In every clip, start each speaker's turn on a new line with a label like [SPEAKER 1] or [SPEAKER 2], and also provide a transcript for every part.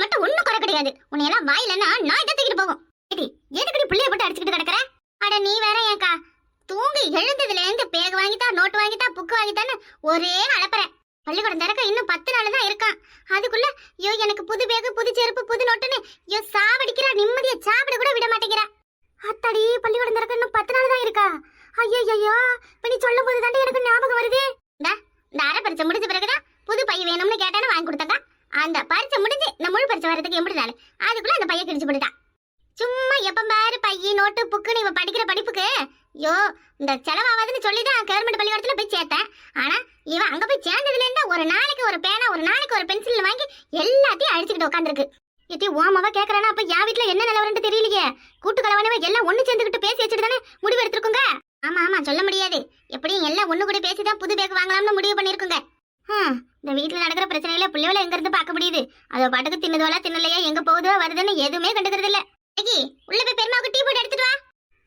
[SPEAKER 1] வாய் மட்டும் ஒண்ணும் குறை கிடையாது. உன்னை எல்லாம் வாயிலன்னா நான் தான் தூக்கிட்டு போகும். ஏடி எதுக்கடி புள்ளைய போட்டு அடிச்சுக்கிட்டு கிடக்குற? அட நீ வேற ஏன்க்கா? தூங்கி எழுந்ததுல இருந்து பேக் வாங்கிட்டா நோட்டு வாங்கிட்டா புக்கு வாங்கிட்டான்னு ஒரே அலப்பற. பள்ளிக்கூடம் திறக்க இன்னும் பத்து நாள் தான் இருக்கான். அதுக்குள்ள ஐயோ எனக்கு புது பேகு புது செருப்பு புது நோட்டுன்னு ஐயோ சாவடிக்கிறா நிம்மதியை சாப்பிட கூட விட மாட்டேங்கிறா. அத்தாடி பள்ளிக்கூடம் திறக்க இன்னும் பத்து நாள் தான் இருக்கா? ஐயோ ஐயோ இப்ப நீ சொல்லும் போது தாண்டி எனக்கு ஞாபகம் வருது. இந்த அரை பரிச்சை முடிஞ்ச பிறகுதான் புது பை வேணும்னு கேட்டானு வாங்கி கொடுத்தாக்கா அந்த பரிச்சை முடிஞ்சு இந்த முழு பரிச்சை வரதுக்கு எப்படி நாள். அதுக்குள்ள அந்த பையன் கிழிச்சு போட்டுட்டான். சும்மா எப்ப பாரு பையன் நோட்டு புக்குன்னு இவன் படிக்கிற படிப்புக்கு. ஐயோ இந்த செலவாகாதுன்னு சொல்லி தான் கவர்மெண்ட் பள்ளிக்கூடத்துல போய் சேர்த்தேன். ஆனா இவன் அங்க போய் சேர்ந்ததுல இருந்தா ஒரு நாளைக்கு ஒரு பேனா ஒரு நாளைக்கு ஒரு பென்சில் வாங்கி எல்லாத்தையும் அழிச்சுக்கிட்டு உட்காந்துருக்கு இது ஓமாவா கேக்குறானா? அப்ப என் வீட்ல என்ன நிலவரன்னு தெரியலையே. கூட்டு கலவானவே எல்லாம் ஒண்ணு சேர்ந்துக்கிட்டு பேசி வச்சுட்டு தானே முடிவு எடுத்திருக்குங்க? ஆமா ஆமா சொல்ல முடியாது. எப்படியும் எல்லாம் ஒண்ணு கூட பேசி தான் புது பேக் வாங்கலாம்னு முடிவு பண்ணிருக்குங்க இந்த வீட்டுல நடக்கிற பிரச்சனையில பிள்ளைகளை எங்க இருந்து பார்க்க முடியுது? அதோ பாட்டுக்கு தின்னதுவலா தின்னலையா எங்க போகுதோ வருதுன்னு எதுவுமே கண்டுக்கிறது இல்ல ஏகி, உள்ள போய் பெருமாவுக்கு டீ போட்டு எடுத்துட்டு வா.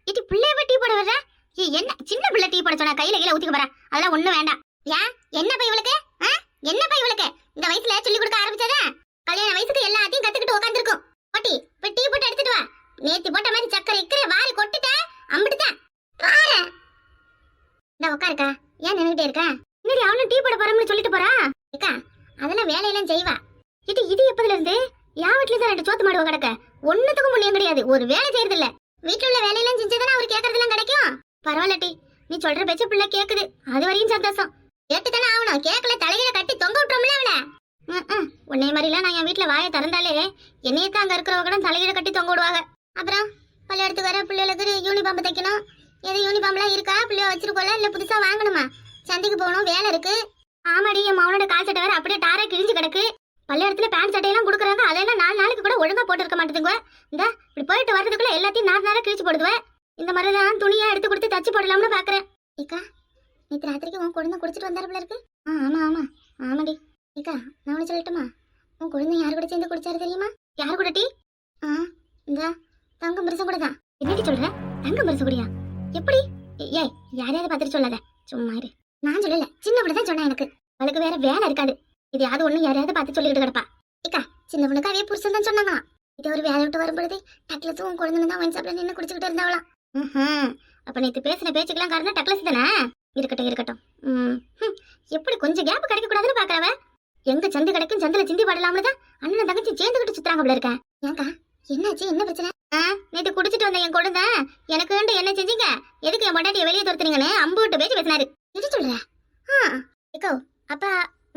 [SPEAKER 1] இது பிள்ளைய போய் டீ போட வர்ற? ஏ என்ன சின்ன பிள்ளை டீ போட சொன்னா கையில கையில ஊத்திக்க போறா. அதெல்லாம் ஒண்ணும் வேண்டாம். ஏன் என்ன பை இவளுக்கு? என்ன பை இவளுக்கு? இந்த வயசுல சொல்லி கொடுக்க ஆரம்பிச்சதா? கல்யாண வயசுக்கு எல்லாத்தையும் கத்துக்கிட்டு உட்காந்துருக்கும் போட்டி போய் டீ போட்டு எடுத்துட்டு வா. நேத்து போட்ட மாதிரி சக்கரை இக்கரை வாரி கொட்டுட்ட அம்பிட்டுதான் இந்த உட்காருக்கா ஏன் நின்றுட்டே இருக்கா? என்னடி அவனும் டீ போட போறோம்னு சொல்லிட்டு போறா? கேக்கா அதெல்லாம் வேலையெல்லாம் செய்வா. இது இது எப்பதுல இருந்து என் வீட்டுல தான் ரெண்டு சோத்து மாடுவ கிடக்க? ஒண்ணுத்துக்கும் முன்னியம் கிடையாது. ஒரு வேலை செய்யறது இல்ல வீட்டுல உள்ள வேலையெல்லாம் செஞ்சதானே அவர் கேக்குறதெல்லாம் கிடைக்கும்? பரவாயில்ல டீ. நீ சொல்ற பேச்ச பிள்ளை கேக்குது. அது வரையும் சந்தோஷம். கேட்டுத்தானே ஆகணும். கேக்கல தலையில கட்டி தொங்க விட்டுறோம்ல அவளை. ம், ம். உன்னை மாதிரிலாம் நான் என் வீட்டுல வாயை திறந்தாலே என்னையத்தான் அங்க இருக்கிறவங்க கூட தலையில கட்டி தொங்க விடுவாங்க. அப்புறம் பள்ளியெடுத்து வர பிள்ளைகளுக்கு யூனிஃபார்ம் தைக்கணும். எது யூனிஃபார்ம்லாம் இருக்கா? பிள்ளைய வச்சிருக்கோல இல்ல புதுசா வாங்கணுமா? சந்தைக்கு போகணும் வேலை இருக்கு. ஆமாடி என் மவனோட கால் சட்டை வேற அப்படியே டாரா கிழிஞ்சு கிடக்கு. பள்ளியிடத்துல பேண்ட் சட்டையெல்லாம் கொடுக்குறாங்க. அதெல்லாம் நாலு நாளைக்கு கூட ஒழுங்கா போட்டு இருக்க மாட்டேங்குங்க இந்த இப்படி போயிட்டு வர்றதுக்குள்ள எல்லாத்தையும் நாலு நாளா கிழிச்சு போடுவேன் இந்த மாதிரி தான் துணியா எடுத்து கொடுத்து தச்சு போடலாம்னு பாக்குறேன். இக்கா நேற்று ராத்திரிக்கு உன் குழந்தை குடிச்சிட்டு வந்தாருல இருக்கு. ஆ ஆமா ஆமா. ஆமாடி. இக்கா நான் ஒன்று சொல்லட்டுமா? உன் குழந்தை யார் கூட சேர்ந்து குடிச்சாரு தெரியுமா? யார் கூட டீ? ஆ இந்த தங்கம் பெருசு கூட தான். என்னடி சொல்ற? தங்கம் பெருசு கூடயா? எப்படி? ஏ- ஏய் யாரையாவது பார்த்துட்டு சொல்லாத? சும்மா இரு. நான் சொல்லல. சின்ன தான் சொன்னா எனக்கு. அவளுக்கு வேற வேலை இருக்காது. இது யாவது ஒண்ணு யாரையாவது பார்த்து சொல்லிக்கிட்டு கிடப்பா. இக்கா சின்ன பொண்ணுக்கு அவையே புருஷன் தான் சொன்னாங்களாம் இது ஒரு வேலை விட்டு வரும்பொழுது டக்லஸும் உன் குழந்தை தான் ஒயின் சாப்பிட நின்று குடிச்சுக்கிட்டு இருந்தாவளாம் ம்ஹும். அப்ப நேத்து பேசின பேச்சுக்கெல்லாம் காரணம் டக்லஸ் தானே? இருக்கட்டும் இருக்கட்டும். ம், எப்படி கொஞ்சம் கேப் கிடைக்க கூடாதுன்னு பாக்குறவ? எங்க சந்து கிடைக்கும் சந்தில சிந்தி பாடலாம்னு தான் அண்ணன் தங்கச்சி சேர்ந்துகிட்டு சுத்துறாங்க போல இருக்கேன். ஏங்கா என்னாச்சு? என்ன பிரச்சனை? ஆ, நேத்து குடிச்சிட்டு வந்த என் குழந்தை எனக்கு என்ன செஞ்சீங்க? எதுக்கு என் பொண்டாட்டிய வெளியே துரத்துனீங்கன்னு அம்பு விட்டு பேச்சு பேசினாரு. எது சொல்ற ஆ, இக்கோ அப்ப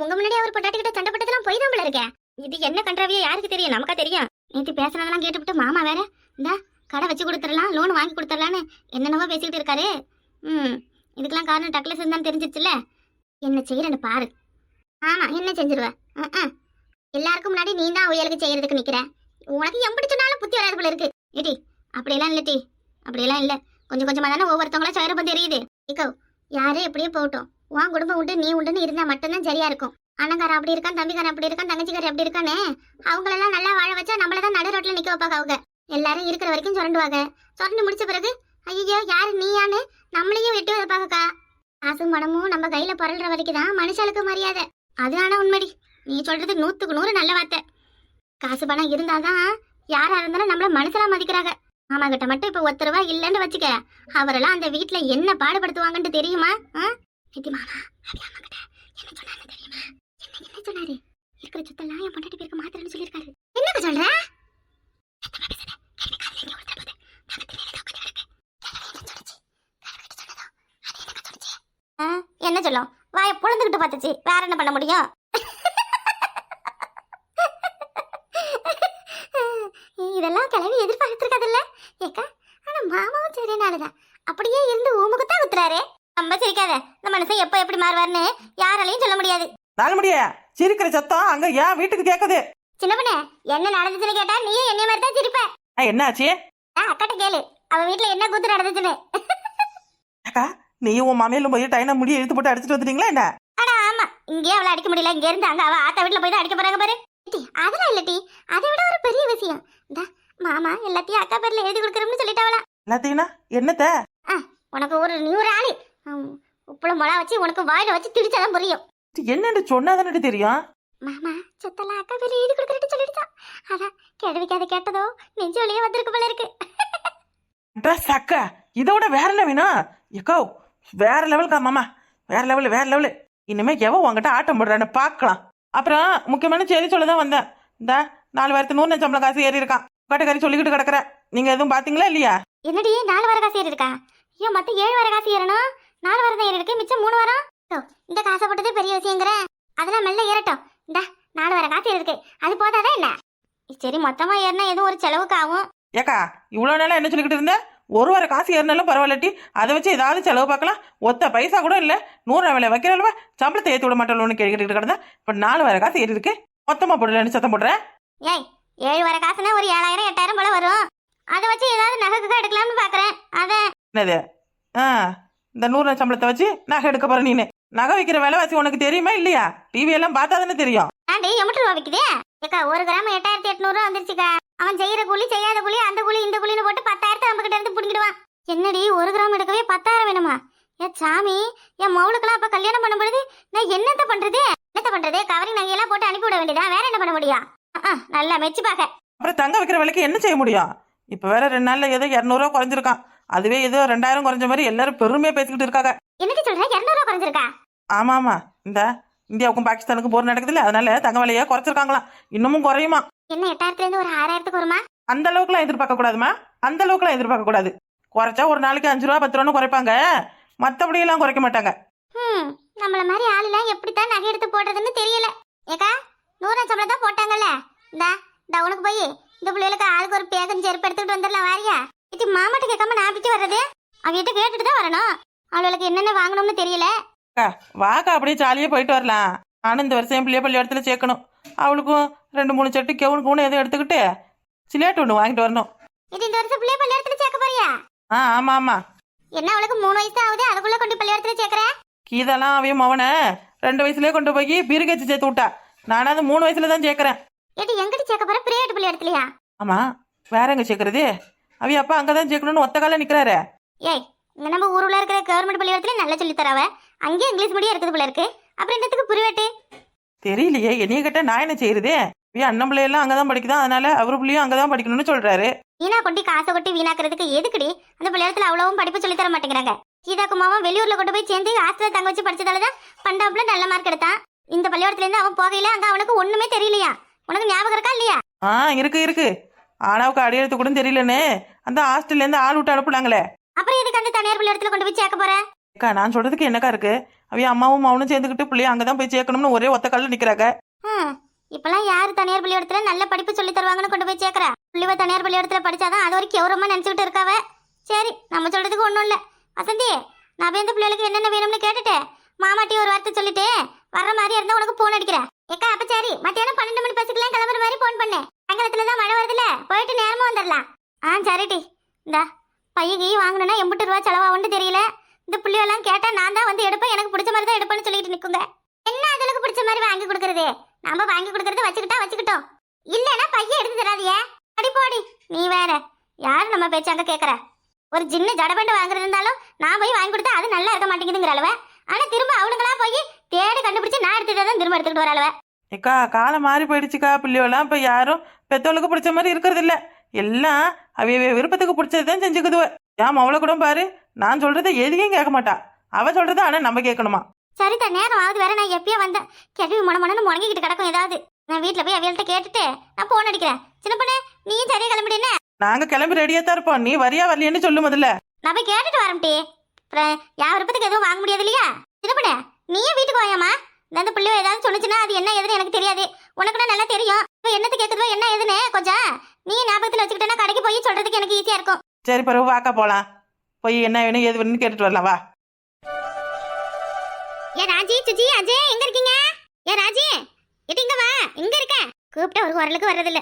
[SPEAKER 1] உங்க முன்னாடி அவர் பொண்டாட்டி கிட்ட சண்டை போட்டதெல்லாம் போய் தான் போல இருக்கேன் இது என்ன கண்டாவியோ யாருக்கு தெரியும்? நமக்கா தெரியும். நேத்து பேசுனதெல்லாம் கேட்டுவிட்டு மாமா வேற இந்த கடை வச்சு கொடுத்துடலாம் லோன் வாங்கி கொடுத்துடலான்னு என்னென்னவோ பேசிக்கிட்டு இருக்காரு. ம் இதுக்கெல்லாம் காரணம் டக்லஸ் இருந்தான்னு தெரிஞ்சிச்சுல என்ன செய்யறேன்னு பாரு. ஆமா என்ன செஞ்சிருவ? எல்லாருக்கும் முன்னாடி நீ தான் உயலுக்கு செய்யறதுக்கு நிக்கிற. உனக்கு எம்பிடி சொன்னாலும் புத்தி வராது போல இருக்கு. ஏடி அப்படியெல்லாம் இல்ல டி. அப்படியெல்லாம் இல்ல. கொஞ்சம் கொஞ்சமா தானே ஒவ்வொருத்தவங்களா சயரப்பம் தெரியுது. இக்கோ யாரே எப்படியே போகட்டும். உன் குடும்பம் உண்டு நீ உண்டுன்னு இருந்தா மட்டும்தான் சரியா இருக்கும். அண்ணங்காரன் அப்படி இருக்கான் தம்பிக்காரன் அப்படி இருக்கான் தங்கச்சிக்காரன் அப்படி இருக்கானே? அவங்களெல்லாம் நல்லா வாழ வச்சா நம்மள தான் நடு ரோட்ல நிக்க வைப்பாங்க அவங்க. எல்லாரும் இருக்கிற வரைக்கும் சுரண்டுவாங்க. சுரண்டு முடிச்ச பிறகு ஐயோ யாரு நீயான்னு நம்மளையும் வெட்டி வைப்பாங்கக்கா. காசும் மனமும் நம்ம கையில புரள்ற வரைக்கும் தான் மனுஷாளுக்கு மரியாதை. அது ஆனா உண்மைடி. நீ சொல்றது நூத்துக்கு நூறு நல்ல வார்த்தை. காசு பணம் இருந்தாதான் யாரா இருந்தாலும் நம்மள மனுஷனா மதிக்கிறாங்க. மாமா கிட்ட மட்டும் இப்ப ஒத்த ரூபா இல்லன்னு வச்சுக்க. அவரெல்லாம் அந்த வீட்டுல என்ன பாடுபடுத்துவாங்கன்னு தெரியுமா? ஆ? நித்தி மாமா அது அம்மா கிட்ட என்ன சொன்னாரு தெரியுமா? என்ன என்ன சொன்னாரு? இருக்கிற சொத்தெல்லாம் என் பொண்டாட்டி பேருக்கு மாத்திரன்னு சொல்லியிருக்காரு. என்னங்க சொல்ற? என்ன சொல்லும்? வாய பொழுதுகிட்டு பார்த்துச்சு. வேற என்ன பண்ண முடியும் இதெல்லாம் கிளவி எதிர்பார்த்திருக்காதுல்ல ஏக்கா ஆனா மாமாவும் சரியானாலதான் அப்படியே இருந்து ஊமுகத்தான் குத்துறாரு ரொம்ப சிரிக்காத இந்த மனுஷன் எப்ப எப்படி மாறுவார்னு யாராலையும் சொல்ல முடியாது
[SPEAKER 2] நாலுமடியே சிரிக்கிற சத்தம் அங்க ஏன் வீட்டுக்கு கேக்குது.
[SPEAKER 1] சின்ன பொண்ணு என்ன நடந்துச்சுன்னு கேட்டா நீயும் என்னைய மாதிரி தான் சிரிப்ப
[SPEAKER 2] என்னாச்சு?
[SPEAKER 1] அக்காட்ட கேளு. அவ வீட்ல என்ன கூத்து நடந்துச்சுன்னு
[SPEAKER 2] அக்கா நீயும் உன் மாமியிலும் போய் டைனா முடிய இழுத்து போட்டு அடிச்சிட்டு வந்துட்டீங்களா என்ன?
[SPEAKER 1] அட ஆமா. இங்கேயே அவளை அடிக்க முடியல. இங்க இருந்து அங்க அவ ஆத்தா வீட்ல போய் தான் அடிக்க போறாங்க பாரு. டி, அதெல்லாம் இல்ல டி. அதை விட ஒரு பெரிய விஷயம். மாமா எல்லாத்தையும் அக்கா பேர்ல எழுதி கொடுக்குறோம்னு சொல்லிட்டாவளா.
[SPEAKER 2] எல்லாத்தையும்னா? என்னத்த?
[SPEAKER 1] உனக்கு ஒரு நீ ஒரு ஆளு உப்புல மொளா வச்சு உனக்கு வாயில வச்சு திடிச்சாதான் புரியும்.
[SPEAKER 2] என்னன்னு சொன்னாதானே தெரியும்?
[SPEAKER 1] மாமா சொத்தெல்லாம் அக்கா பேர்ல எழுதி கொடுக்குறேன்னு சொல்லிடுச்சான் அதான் கேள்விக்கு அதை கேட்டதோ நெஞ்சு வழியே வந்திருக்கு போல இருக்கு.
[SPEAKER 2] ட்ரெஸ் அக்கா இதோட வேற என்ன வேணும்? எக்கோ வேற லெவலுக்கா மாமா வேற லெவலு வேற லெவலு இனிமே எவன் உங்ககிட்ட ஆட்டம் போடுறான்னு பார்க்கலாம். அப்புறம் முக்கியமான செய்தி சொல்ல தான் வந்தேன். இந்த நாலு வாரத்து நூறு சம்பளம் காசு ஏறி இருக்கான். கட்டுக்காரி சொல்லிக்கிட்டு கிடக்குற. நீங்க எதுவும் பாத்தீங்களா இல்லையா?
[SPEAKER 1] என்னடி நாலு வார காசு ஏறி இருக்கா? ஐயோ மத்த ஏழு வார காசு ஏறணும்? நாலு வாரம் தான் ஏறி இருக்கு. மிச்சம் மூணு வாரம்? இந்த காசை போட்டதே பெரிய விஷயங்கிற. அதெல்லாம் மெல்ல ஏறட்டும். இந்த நாலு வார காசு இருக்கு. அது போதாதா என்ன? சரி மொத்தமா ஏறினா எதுவும் ஒரு செலவுக்கு ஆகும்.
[SPEAKER 2] ஏக்கா இவ்வளோ நாளா என்ன சொல்லிக்கிட்டு இருந்த? ஒரு வார காசு ஏறினாலும் பரவாயில்லட்டி அதை வச்சு ஏதாவது செலவு பார்க்கலாம். ஒத்த பைசா கூட இல்லை. நூறு விலை வைக்கிறல்வா சம்பளத்தை ஏற்றி விட மாட்டோம்னு கேட்டுக்கிட்டு கிடந்தா இப்போ நாலு வார காசு ஏறி இருக்கு. மொத்தமாக போடலன்னு சத்தம் போடுறேன்
[SPEAKER 1] ஏய் ஏழு வார காசுனா ஒரு ஏழாயிரம் எட்டாயிரம் போல வரும். அதை வச்சு ஏதாவது நகைக்கு எடுக்கலாம்னு பாக்குறேன். அதான்.
[SPEAKER 2] என்னது? ஆ இந்த நூறு சம்பளத்தை வச்சு நகை எடுக்க போற நீனு. நகை வைக்கிற விலைவாசி உனக்கு தெரியுமா இல்லையா? டிவி எல்லாம் பார்த்தா தானே தெரியும்.
[SPEAKER 1] ஆண்டி எம்பிட்டு ரூபா விக்குதே? ஏக்கா ஒரு கிராம் எட்டாயிரத்தி எட்நூறு வந்துருச்சுக்கா. அவன் செய்யற கூலி செய்யாத கூலி அந்த கூலி இந்த கூலின்னு போட்டு பத்தாயிரத்தை நம்ம கிட்ட இருந்து பிடிக்கிடுவான் என்னடி ஒரு கிராம் எடுக்கவே பத்தாயிரம் வேணுமா? ஏ சாமி என் மவுளுக்கெல்லாம் அப்ப கல்யாணம் பண்ண பொழுது நான் என்னத்த பண்றது? என்னத்த பண்றது? கவரிங் நகையெல்லாம் போட்டு அனுப்பி விட வேண்டியதா? வேற என்ன பண்ண முடியும்? நல்லா மெச்சு பாக்க
[SPEAKER 2] அப்புறம் தங்க வைக்கிற விலைக்கு என்ன செய்ய முடியும்? இப்போ வேற ரெண்டு நாள்ல ஏதோ இரநூறுவா குறைஞ்சிருக்கான். அதுவே ஏதோ ரெண்டாயிரம் குறைஞ்ச மாதிரி எல்லாரும் பெருமையா பேசிக்கிட்டு இருக்காங்க.
[SPEAKER 1] என்னடி சொல்ற? இருநூறுவா குறைஞ்சிருக்கா?
[SPEAKER 2] ஆமா ஆமா இந்த இந்தியாவுக்கும் பாகிஸ்தானுக்கும் போர் நடக்குதுல்ல அதனால தங்க விலையை குறைச்சிருக்காங்களாம். இன்னமும் குறையுமா?
[SPEAKER 1] என்ன எட்டாயிரத்துல இருந்து ஒரு ஆறாயிரத்துக்கு வருமா?
[SPEAKER 2] அந்த அளவுக்குலாம் எதிர்பார்க்க கூடாதுமா? அந்த அளவுக்குலாம் எதிர்பார்க்க கூடாது. குறைச்சா ஒரு நாளைக்கு அஞ்சு ரூபா பத்து ரூபான்னு குறைப்பாங்க. மற்றபடி எல்லாம் குறைக்க மாட்டாங்க.
[SPEAKER 1] ம் நம்மள மாதிரி ஆளுலாம் எப்படித்தான் நகை எடுத்து போடுறதுன்னு தெரியல. ஏக்கா நூறு சம்பளம் தான் போட்டாங்கல்ல. இந்தா டவுனுக்கு போய் இந்த பிள்ளைகளுக்கு ஆளுக்கு ஒரு பேகம் செருப்பு எடுத்துக்கிட்டு வந்துடலாம் வாரியா? இது மாமாட்ட கேட்காம நான் பிச்சு வர்றது? அவகிட்ட கேட்டுட்டு தான் வரணும். அவளுக்கு என்னென்ன வாங்கணும்னு தெரியல.
[SPEAKER 2] வாக்கா அப்படியே ஜாலியாக போயிட்டு வரலாம். நானும் இந்த வருஷம் பிள்ளைய பள்ளியிடத்துல சேர்க்கணும். அவளுக்கும் ரெண்டு மூணு செட்டு கெவுனு கவுனு எதுவும் எடுத்துக்கிட்டு சிலேட்டு ஒன்று வாங்கிட்டு வரணும்.
[SPEAKER 1] இது இந்த வருஷம் பிள்ளைய பள்ளியிடத்துல சேர்க்க போறியா?
[SPEAKER 2] ஆ ஆமாம் ஆமாம்
[SPEAKER 1] என்ன அவளுக்கு மூணு வயசு ஆகுது? அதுக்குள்ள கொண்டு பள்ளியிடத்துல சேர்க்கற?
[SPEAKER 2] கீதெல்லாம் அவையும் மவனை ரெண்டு வயசுலயே கொண்டு போய் பீருகச்சி சேர்த்து விட்டா. நானாவது மூணு வயசுல தான் சேர்க்குறேன்.
[SPEAKER 1] ஏடி எங்கிட்ட சேர்க்க போற? பிரைவேட் பள்ளியிடத்துலயா
[SPEAKER 2] ஆமாம் வேற எங்க சேர்க்கறது? அவைய அப்பா அங்கே தான் சேர்க்கணும்னு ஒத்த கால நிற்கிறாரு
[SPEAKER 1] ஏய் இங்க நம்ம ஊருல இருக்கிற கவர்மெண்ட் பள்ளியிடத்துல நல்லா சொல்லி தராவ. அங்கேயே இங்கிலீஷ் மீடியம் இருக்குது போல இருக்கு. அப்புறம் என்னத்துக்கு பிரைவேட்டு?
[SPEAKER 2] தெரியலையே என்னைய கேட்ட நான் என்ன செய்யறது? அவைய அண்ணன் பிள்ளையெல்லாம் அங்கே தான் படிக்குதான் அதனால அவர் பிள்ளையும் அங்கே தான் படிக்கணும்னு சொல்றாரு.
[SPEAKER 1] வீணா கொட்டி காசை கொட்டி வீணாக்குறதுக்கு எதுக்குடி? அந்த பள்ளியிடத்துல அவ்வளவும் படிப்பு சொல்லி தர மாட்டேங்கிறாங்க. கீதாக்குமாவும் வெளியூர்ல கொண்டு போய் சேர்ந்து ஹாஸ்டல்ல தங்க வச்சு படிச்சதால தான் பண்டாப்புல நல்ல மார்க் எடுத்தான். இந்த பள்ளியிடத்துல இருந்து அவன் போகையில அங்க அவனுக்கு ஒண்ணுமே தெரியலையா? உனக்கு ஞாபகம் இருக்கா இல்லையா?
[SPEAKER 2] ஆ இருக்கு இருக்கு. ஆனாவுக்கு அடியெடுத்து கூட தெரியலன்னு அந்த ஹாஸ்டல்ல இருந்து ஆள் விட்டு அனுப்புனாங்களே.
[SPEAKER 1] அப்புறம் எதுக்கு அந்த தனியார் பள்ளியிடத்துல கொண்டு போய் சேர்க்க போற?
[SPEAKER 2] அக்கா நான் சொல்றதுக்கு என்னக்கா இருக்கு? அவைய அம்மாவும் அவனும் சேர்ந்துக்கிட்டு பிள்ளைய அங்கே தான் போய் சேர்க்கணும்னு ஒரே ஒத்த காலில் நிற்கிறாங்க
[SPEAKER 1] இப்பெல்லாம் யாரு தனியார் பள்ளியிடத்துல நல்ல படிப்பு சொல்லி தருவாங்கன்னு கொண்டு போய் சேர்க்கறா? புள்ளிவ தனியார் பள்ளியிடத்துல படிச்சாதான் அது ஒரு கௌரவமா நினைச்சுக்கிட்டு இருக்காவ? சரி நம்ம சொல்றதுக்கு ஒண்ணும் இல்ல. வசந்தி நான் போய் இந்த பிள்ளைகளுக்கு என்னென்ன வேணும்னு கேட்டுட்டு மாமாட்டி ஒரு வார்த்தை சொல்லிட்டு வர்ற மாதிரி இருந்தா உனக்கு போன் அடிக்கிறேன். ஏக்கா அப்ப சரி மத்தியானம் பன்னெண்டு மணி பஸ்ஸுக்குலாம் கிளம்புற மாதிரி போன் பண்ணு. சாயங்காலத்துல தான் மழை வருதுல்ல? போயிட்டு நேரமா வந்துடலாம் ஆ சரிடி. இந்தா பையகி வாங்கணும்னா எண்பது ரூபா செலவாகும்னு தெரியல. இந்த புள்ளியெல்லாம் கேட்டா நான் தான் வந்து எடுப்பேன். எனக்கு பிடிச்ச மாதிரி தான் எடுப்பேன்னு சொல்லிட்டு நிக்குங்க. என்ன அதுக்கு பிடிச்ச மாதிரி வாங்கி கொடுக்கறது? நாம வாங்கி கொடுக்கறது வச்சுக்கிட்டா வச்சுக்கிட்டோம். இல்லனா பையன் எடுத்து தராதியே. அடி போடி. நீ வேற. யாரு நம்ம பேச்சு அங்க கேக்குற? ஒரு சின்ன ஜடபண்டு வாங்குறது இருந்தாலும் நான் போய் வாங்கி கொடுத்தா அது நல்லா இருக்க மாட்டேங்குதுங்கிற அளவ. ஆனா திரும்ப அவனுங்களா போய் தேடி கண்டுபிடிச்சு நான் எடுத்துட்டு தான் திரும்ப எடுத்துக்கிட்டு வர அளவு.
[SPEAKER 2] ஏக்கா காலம் மாறி போயிடுச்சுக்கா பிள்ளையோலாம் இப்போ யாரும் பெத்தவளுக்கு பிடிச்ச மாதிரி இருக்கிறது இல்ல. எல்லாம் அவைய விருப்பத்துக்கு பிடிச்சது தான் செஞ்சுக்குதுவ. ஏன் அவளை கூட பாரு நான் சொல்றதை எதையும் கேட்க மாட்டா. அவ சொல்றத ஆனா நம்ம கேட்கணுமா?
[SPEAKER 1] சரிதா நேரம் ஆகுது வேற. நான் எப்பயோ வந்தேன். கேள்வி மன மனன்னு முடங்கிக்கிட்டு கிடக்கும் ஏதாவது. நான் வீட்டுல போய் அவியல்கிட்ட கேட்டுட்டு நான் போன் அடிக்கிறேன். சின்ன பொண்ணு நீயும் சரியா கிளம்பிடு என்ன?
[SPEAKER 2] நாங்க கிளம்பி ரெடியா தான் இருப்போம். நீ வரியா வரலையேன்னு சொல்லு முதல்ல.
[SPEAKER 1] நான் போய் கேட்டுட்டு வரேன்டி. என் விருப்பத்துக்கு எதுவும் வாங்க முடியாது இல்லையா? சின்னப்பண்ண நீயே வீட்டுக்கு வாயாமா இந்த பிள்ளையோ ஏதாவது சொன்னுச்சுன்னா அது என்ன ஏதுன்னு எனக்கு தெரியாது. உனக்கு கூட நல்லா தெரியும். என்னத்து கேட்குதோ என்ன ஏதுன்னு? கொஞ்சம். நீ ஞாபகத்தில் வச்சுக்கிட்டேன்னா கடைக்கு போய் சொல்றதுக்கு எனக்கு ஈஸியா இருக்கும்.
[SPEAKER 2] சரி பிறகு வாக்கா போலாம். போய் என்ன வேணும் ஏது வேணும்னு கேட்டுட்டு வரலாம் வா.
[SPEAKER 1] ஏ ராஜி சுஜி அஜய் எங்க இருக்கீங்க? ஏ ராஜி எட்டு இங்க வா. இங்க இருக்க? கூப்பிட்ட ஒரு குரலுக்கு வர்றதில்ல.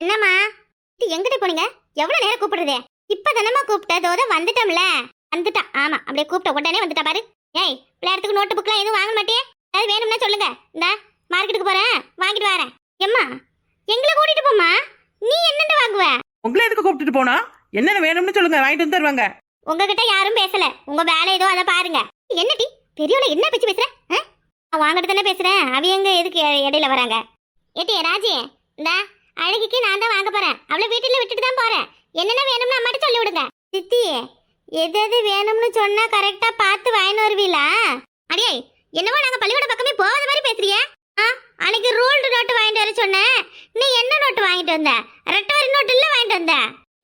[SPEAKER 1] என்னம்மா? இது எங்கிட்ட போனீங்க? எவ்வளவு நேரம் கூப்பிடுறதே? இப்ப தானம்மா கூப்பிட்ட? தோத வந்துட்டோம்ல. வந்துட்டா. ஆமா அப்படியே கூப்பிட்ட. உடனே வந்துட்டா பாரு. ஏய் பிள்ளையாரத்துக்கு நோட்டு புக்லாம் எதுவும் வாங்க மாட்டியே? அது வேணும்னா சொல்லுங்க. இந்த மார்க்கெட்டுக்கு போறேன். வாங்கிட்டு வரேன். எம்மா எங்களை கூட்டிட்டு போம்மா. நீ என்னென்ன வாங்குவ?
[SPEAKER 2] உங்களை கூப்பிட்டுட்டு போனா? என்னென்ன வேணும்னு சொல்லுங்க. வாங்கிட்டு வந்து தருவாங்க.
[SPEAKER 1] உங்ககிட்ட யாரும் பேசல. உங்க வேலை ஏதோ அதை பாருங்க. என்னடி? பெரியவள என்ன பேச்சு பேசுற? வாங்கிட்டு தானே பேசுறேன் அவ எங்க எதுக்கு இடையில வராங்க? ஏட்டி ராஜி இந்த அழகிக்கு நான் தான் வாங்க போறேன். அவளை வீட்டுல விட்டுட்டு தான் போறேன். என்னென்ன வேணும்னு அம்மாட்ட சொல்லி விடுங்க. சித்தி எது எது வேணும்னு சொன்னா கரெக்டா பார்த்து வாங்கிட்டு வருவீங்களா அடியே என்னவோ நாங்க பள்ளிக்கூட பக்கமே போகாத மாதிரி பேசுறிய? ஆ அன்னைக்கு ரூல்டு நோட்டு வாங்கிட்டு வர சொன்னேன் நீ என்ன நோட்டு வாங்கிட்டு வந்த? ரெட்டை வரி நோட்டு இல்ல வாங்கிட்டு வந்த?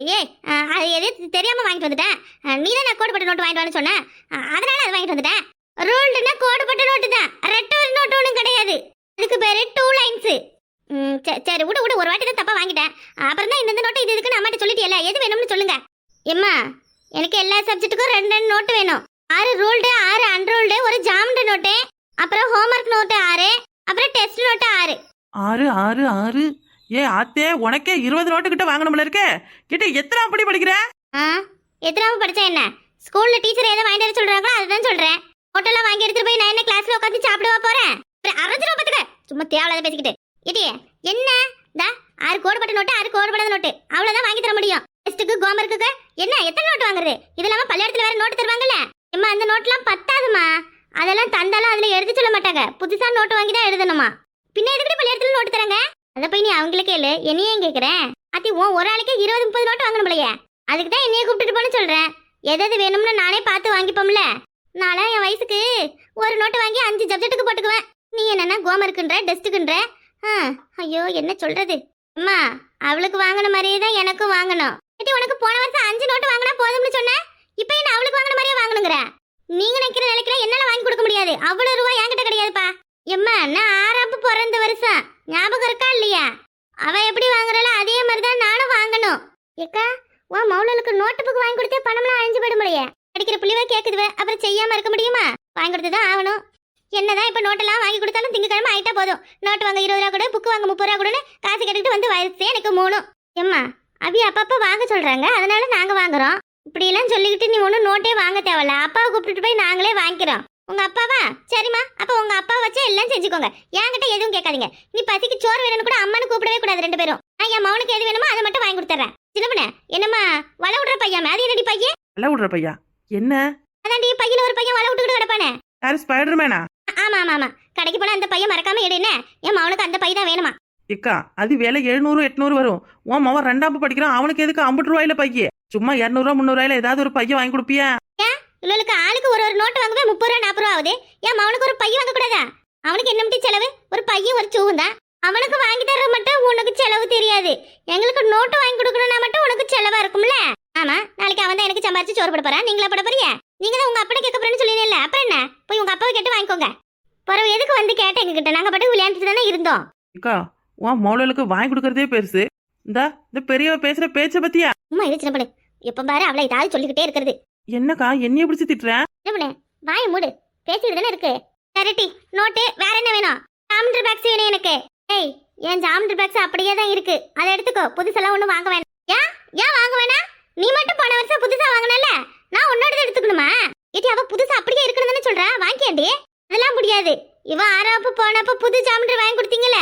[SPEAKER 1] ஏ ஆ, அது எது தெரியாம வாங்கிட்டு வந்துட்டேன் நீ தான் நான் கோடுபட்ட நோட்டு வாங்கிட்டு வரேன்னு சொன்னேன் ஆ, அதனால அது வாங்கிட்டு வந்துட்டேன் ரூல்டுனா கோடுபட்ட நோட்டு தான். ரெட்டை வரி நோட்டு ஒன்றும் கிடையாது. அதுக்கு பேரு டூ லைன்ஸ் சரி விடு விடு ஒரு வாட்டி தான் தப்பா வாங்கிட்டேன். அப்புறம் தான் இந்த நோட்டு இது இதுக்கு அம்மாட்ட சொல்லிட்டியல? எது வேணும்னு சொல்லுங்க. எம்மா எனக்கு எல்லா சப்ஜெக்ட்டுக்கும் ரெண்டு ரெண்டு நோட்டு வேணும். ஆறு ரூல்டு ஆறு அன்ரூல்டு ஒரு ஜாமெண்ட்ரி நோட்டு அப்புறம் ஹோம்ஒர்க் நோட்டு ஆறு அப்புறம் டெஸ்ட் நோட்டு ஆறு.
[SPEAKER 2] ஆறு ஆறு ஆறு. ஏ ஆத்தே உனக்கே இருபது நோட்டு கிட்ட வாங்கணும்ல இருக்கே? கிட்ட எத்தனை அப்படி படிக்கிற?
[SPEAKER 1] ஆ எத்தனாவது படிச்சா என்ன? ஸ்கூல்ல டீச்சர் எதை வாங்கிட்டு வர சொல்றாங்களோ? அதுதான் சொல்றேன். ஹோட்டல்ல வாங்கி எடுத்துட்டு போய் நான் என்ன கிளாஸ்ல உட்காந்து சாப்பிடவா போறேன்? அரைஞ்சிரும் பாத்துக்க. சும்மா தேவையில்லாத பேசிக்கிட்டு. இடியே என்ன? தா ஆறு கோடுபட்ட நோட்டு ஆறு கோடுபடாத நோட்டு அவ்வளவுதான் வாங்கி தர முடியும். டெஸ்ட்டுக்கு கோமர்க்குக்கு என்ன? எத்தனை நோட்டு வாங்குறது? இது இல்லாம பள்ளியிடத்துல வேற நோட்டு தருவாங்கல்ல. அம்மா அந்த நோட்லாம் பத்தாதுமா அதெல்லாம் தந்தாலும் அதில் எழுதி சொல்ல மாட்டாங்க. புதுசாக நோட்டு வாங்கி தான் எழுதணுமா? பின்ன எதுக்கு பள்ளியிடத்துல நோட்டு தராங்க? அதை போய் நீ அவங்களுக்கு இல்லை என்னையும் கேட்குறேன் அத்தி உன் ஒரு ஆளுக்கே இருபது முப்பது நோட்டு வாங்கணும்லையே அதுக்கு தான் என்னைய கூப்பிட்டுட்டு போன சொல்கிறேன் எதாவது வேணும்னு நானே பார்த்து வாங்கிப்போம்ல. நாளா என் வயசுக்கு ஒரு நோட்டு வாங்கி அஞ்சு சப்ஜெக்ட்டுக்கு போட்டுக்குவேன். நீ என்னென்னா கோமருக்குன்ற டெஸ்ட்டுக்குன்ற ஆ ஐயோ என்ன சொல்கிறது அம்மா அவளுக்கு வாங்கின மாதிரியே தான் எனக்கும் வாங்கணும். ஏட்டி உனக்கு போன வருஷம் அஞ்சு நோட்டு வாங்கினா போதும்னு சொன்னேன் இப்போ என்ன அவளுக்கு வாங்கின மாதிரியே வாங்கணுங்கிற? நீங்க நினைக்கிற நிலைக்கிற என்னால வாங்கி கொடுக்க முடியாது. அவ்வளவு ரூபா என்கிட்ட கிடையாதுப்பா. எம்மா நான் ஆறாப்பு பிறந்த வருஷம். ஞாபகம் இருக்கா இல்லையா? அவ எப்படி வாங்குறாளோ அதே மாதிரி தான் நானும் வாங்கணும். ஏக்கா உன் மௌலலுக்கு நோட்டு புக் வாங்கி கொடுத்தே பணம்லாம் அழிஞ்சு போயிட முடியே படிக்கிற புள்ளிவா கேட்குது அப்புறம் செய்யாம இருக்க முடியுமா? வாங்கி கொடுத்து தான் ஆகணும். என்னதான் இப்ப நோட்டெல்லாம் வாங்கி கொடுத்தாலும் திங்கக்கிழமை ஆயிட்டா போதும். நோட்டு வாங்க இருபது ரூபா கூட புக்கு வாங்க முப்பது ரூபா கூடன்னு காசு கேட்டுக்கிட்டு வந்து வயசே எனக்கு மூணும். எம்மா அவி அப்பப்போ வாங்க சொல்றாங்க. அதனால நாங்க வாங்குறோம். இப்படி எல்லாம் சொல்லிக்கிட்டு நீ ஒன்றும் நோட்டே வாங்க தேவையில்ல. அப்பாவை கூப்பிட்டுட்டு போய் நாங்களே வாங்கிக்கிறோம். உங்க அப்பாவா? சரிம்மா. அப்ப உங்க அப்பா வச்சு எல்லாம் செஞ்சுக்கோங்க. என்கிட்ட எதுவும் கேட்காதீங்க. நீ பசிக்கு சோறு வேணும்னு கூட அம்மானு கூப்பிடவே கூடாது ரெண்டு பேரும். நான் என் மௌனுக்கு எது வேணுமோ அதை மட்டும் வாங்கி கொடுத்துறேன் சின்னப்பனே என்னம்மா வள விடுற பையன் அது என்னடி பையன்?
[SPEAKER 2] அல்ல விடுற பையா? என்ன?
[SPEAKER 1] அதான்டி பையில ஒரு பையன் வள விட்டுக்கிட்டு கிடப்பானே?
[SPEAKER 2] யாரு ஸ்பைடர்மேனா?
[SPEAKER 1] ஆமா ஆமா ஆமா. கடைக்கு போனா அந்த பையன் மறக்காம எடுன்னு என் மவனுக்கு அந்த பை தான் வேணுமா?
[SPEAKER 2] இக்கா அது விலை எழுநூறு எட்நூறு வரும். உன் மவன் ரெண்டாம் படிக்கிறான். அவனுக்கு எதுக்கு ஐம்பது ரூபாயில பைய சும்மா இரநூறுவா முந்நூறுவாயில ஏதாவது ஒரு பையன் வாங்கி கொடுப்பியா?
[SPEAKER 1] இவளுக்கு ஆளுக்கு ஒரு ஒரு நோட்டு வாங்கவே முப்பது ரூபா நாற்பது ரூபா ஆகுது? என் மவனுக்கு ஒரு பை வாங்க கூடாதா? அவனுக்கு என்ன மட்டும் செலவு? ஒரு பையன் ஒரு சூவும் தான் அவனுக்கு வாங்கி தர மட்டும் உனக்கு செலவு தெரியாது. எங்களுக்கு நோட்டு வாங்கி கொடுக்கணும்னா மட்டும் உனக்கு செலவா இருக்கும்ல? ஆமா நாளைக்கு அவன் தான் எனக்கு சம்பாரிச்சு சோறு போட போறான். நீங்களா போட போறியா நீங்க தான் உங்க அப்பனை கேட்க போறேன்னு சொல்லிடல அப்புறம் என்ன? போய் உங்க அப்பாவை கேட்டு வாங்கிக்கோங்க. பிறகு எதுக்கு வந்து கேட்ட எங்க கிட்ட நாங்க பாட்டு விளையாண்டுட்டு தானே இருந்தோம்.
[SPEAKER 2] இக்கா உன் மௌலலுக்கு வாங்கி கொடுக்கறதே பெருசு. இந்த இந்த பெரியவ பேசுற பேச்ச பத்தியா?
[SPEAKER 1] அம்மா இது சின்ன பண்ணு. எப்ப பாரு அவளை ஏதாவது சொல்லிக்கிட்டே இருக்கிறது.
[SPEAKER 2] என்னக்கா என்னைய பிடிச்சு திட்டுற?
[SPEAKER 1] சின்ன வாய மூடு. பேசிட்டு தானே இருக்கு. சரிட்டி நோட்டு வேற என்ன வேணும்? ஜாமெண்ட்ரி பாக்ஸ் வேணும் எனக்கு. ஏய் என் ஜாமெண்ட்ரி பாக்ஸ் அப்படியே தான் இருக்கு. அதை எடுத்துக்கோ. புதுசெல்லாம் ஒன்றும் வாங்க வேணாம். ஏன் ஏன் வாங்க வேணாம்? நீ மட்டும் போன வருஷம் புதுசா வாங்கினல நான் உன்னோடது எடுத்துக்கணுமா? ஏட்டி அவ புதுசா அப்படியே இருக்கணும் தானே சொல்றா? வாங்கிக்கேண்டி அதெல்லாம் முடியாது. இவ ஆறாப்பு போனப்ப புது ஜாமெண்ட்ரி வாங்கி கொடுத்தீங்கல்ல?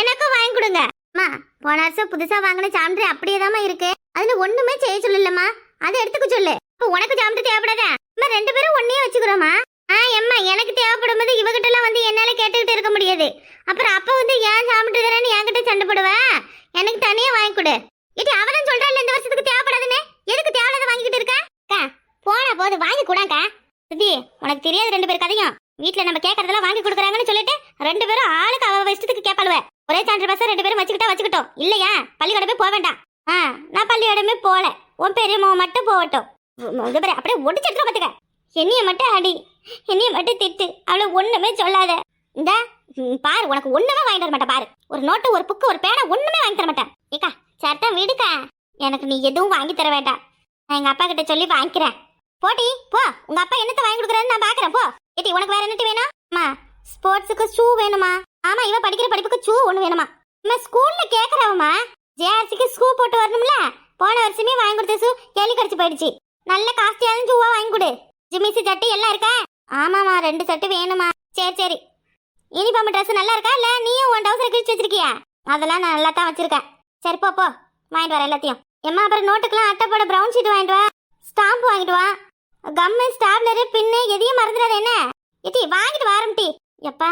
[SPEAKER 1] எனக்கும் வாங்கி கொடுங்க. அம்மா போன வருஷம் புதுசா வாங்கின ஜாமெண்ட்ரி அப்படியே இருக்கு. அதுல ஒண்ணுமே செய்ய சொல்லலம்மா. அதை எடுத்துக்க சொல்லு. அப்ப உனக்கு ஜாமத்து தேவைப்படாதா? நம்ம ரெண்டு பேரும் ஒன்னே வச்சுக்கிறோமா ஆ எம்மா எனக்கு தேவைப்படும் போது இவகிட்ட எல்லாம் வந்து என்னால கேட்டுக்கிட்டு இருக்க முடியாது. அப்புறம் அப்ப வந்து ஏன் சாப்பிட்டு தரேன்னு என்கிட்ட சண்டை போடுவ? எனக்கு தனியா வாங்கி கொடு. இது அவனும் சொல்றான் இந்த வருஷத்துக்கு தேவைப்படாதுன்னு. எதுக்கு தேவையில்லாத வாங்கிக்கிட்டு இருக்கா? அக்கா, போனா போது வாங்கி கூடாக்கா சுத்தி உனக்கு தெரியாது ரெண்டு பேர் கதையும். வீட்ல நம்ம கேட்கறதெல்லாம் வாங்கி கொடுக்குறாங்கன்னு சொல்லிட்டு ரெண்டு பேரும் ஆளுக்கு அவ இஷ்டத்துக்கு கேட்பாளுவ ஒரே சான்று பஸ் ரெண்டு பேரும் வச்சுக்கிட்டா வச்சுக்கிட்டோம். இல்லையா? பள்ளிக்கூடமே போக வேண்டாம். ஆ நான் பள்ளியோடமே போல. உன் பெரியம்மா மட்டும் போகட்டும். உம், இது அப்படியே ஒடிச்சு பாத்துக்க. என்னைய மட்டும் அடி. என்னைய மட்டும் திட்டு. அவளை ஒன்றுமே சொல்லாத. இந்த பாரு உனக்கு ஒன்றுமே வாங்கி தர மாட்டேன் பாரு. ஒரு நோட்டு ஒரு புக்கு ஒரு பேனா ஒன்றுமே வாங்கி தர மாட்டேன். ஏக்கா சட்டம் விடுக்கா. எனக்கு நீ எதுவும் வாங்கி தர வேண்டாம். நான் எங்கள் அப்பா கிட்ட சொல்லி வாங்கிக்கிறேன். போட்டி போ. உங்கள் அப்பா என்னத்தை வாங்கி கொடுக்குறான்னு நான் பார்க்குறேன் போ. ஏட்டி உனக்கு வேற என்னட்டு வேணும்? அம்மா ஸ்போர்ட்ஸுக்கு ஷூ வேணுமா? ஆமா இவன் படிக்கிற படிப்புக்கு ஷூ ஒன்று வேணுமா? அம்மா ஸ்கூலில் கேட்குறவம்மா ஜேஆர்சிக்கு ஷூ போட்டு வரணும்ல? போன வருஷமே வாங்கி கொடுத்த ஷூ கேலி கடிச்சு போயிடுச்சு. நல்ல காஸ்டியான ஷூவா வாங்கி கொடு. ஜிமிசி சட்டு எல்லாம் இருக்கா? ஆமாமா ரெண்டு சட்டு வேணுமா சரி சரி. யூனிஃபார்ம் ட்ரெஸ் நல்லா இருக்கா? இல்லை நீயும் உன் டவுசர் கிழிச்சு வச்சிருக்கியா? அதெல்லாம் நான் நல்லா தான் வச்சிருக்கேன். சரி போ போ. வாங்கிட்டு வர எல்லாத்தையும். எம்மா அப்புறம் நோட்டுக்கெல்லாம் அட்டை போட ப்ரௌன் ஷீட் வாங்கிட்டு வா. ஸ்டாம்ப் வாங்கிட்டு வா. கம்மு ஸ்டாப்லரு பின்னு எதையும் மறந்துடாத என்ன? எட்டி வாங்கிட்டு வாரம் டி எப்பா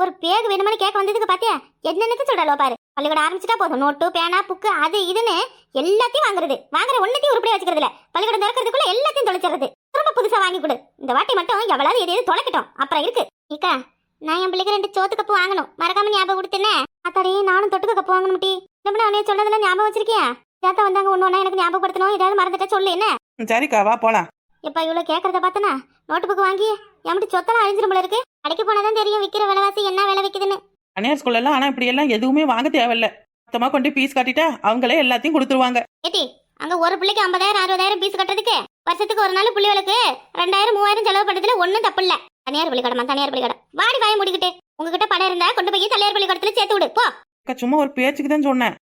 [SPEAKER 1] ஒரு பேக் வேணுமானு கேட்க வந்ததுக்கு பார்த்தியா என்னென்னத்து சொல்றாளோ பாரு. பள்ளிக்கூடம் ஆரம்பிச்சிட்டா போதும். நோட்டு பேனா புக்கு அது இதுன்னு எல்லாத்தையும் வாங்குறது. வாங்குற ஒன்னத்தையும் உருப்படியா வச்சுக்கிறது இல்ல பள்ளிக்கூடம் திறக்கிறதுக்குள்ள எல்லாத்தையும் தொலைச்சிடுறது. திரும்ப புதுசா வாங்கி கொடு. இந்த வாட்டி மட்டும் எவ்வளவு எது எது தொலைக்கட்டும். அப்புறம் இருக்கு. இக்கா நான் என் பிள்ளைக்கு ரெண்டு சோத்து கப்பு வாங்கணும். மறக்காம ஞாபகம் கொடுத்தேனே. அத்தாடி நானும் தொட்டுக்க கப்பு வாங்கணும் டி. எப்படி அவனே சொன்னதெல்லாம் ஞாபகம் வச்சிருக்கியா? ஏத்தா வந்தாங்க ஒண்ணா எனக்கு ஞாபகப்படுத்தணும் ஏதாவது மறந்துட்டா சொல்லு என்ன?
[SPEAKER 2] சரிக்கா வா போலாம்.
[SPEAKER 1] எப்ப இவ்வளவு கேக்குறத பார்த்தனா நோட்டு புக் வாங்கி எம்டி சொத்தெல்லாம் அழிஞ்சிரும் போல இருக்கு. கடைக்கு போனாதான் தெரியும் விக்கிற விலைவாசி என்ன விலை விக்குதுன்னு.
[SPEAKER 2] தனியார் ஸ்கூல்லலாம் ஆனால் இப்படி எல்லாம் எதுவுமே வாங்க தேவையில்ல. மொத்தமாக கொண்டு பீஸ் காட்டிட்டா அவங்களே எல்லாத்தையும் கொடுத்துருவாங்க.
[SPEAKER 1] ஏட்டி அங்க ஒரு பிள்ளைக்கு ஐம்பதாயிரம் அறுபதாயிரம் பீஸ் கட்டுறதுக்கு வருஷத்துக்கு ஒரு நாள் பிள்ளைகளுக்கு ரெண்டாயிரம் மூவாயிரம் செலவு பண்றதுல ஒண்ணும் தப்பு இல்ல. தனியார் பள்ளிக்கூடமா தனியார் பள்ளிக்கூடம். வாடி வாய முடிக்கிட்டு. உங்ககிட்ட பணம் இருந்தா கொண்டு போய் தனியார் பள்ளிக்கூடத்துல சேர்த்து விடு போ.
[SPEAKER 2] சும்மா ஒரு பேச்சுக்கு தான் சொன்னேன்.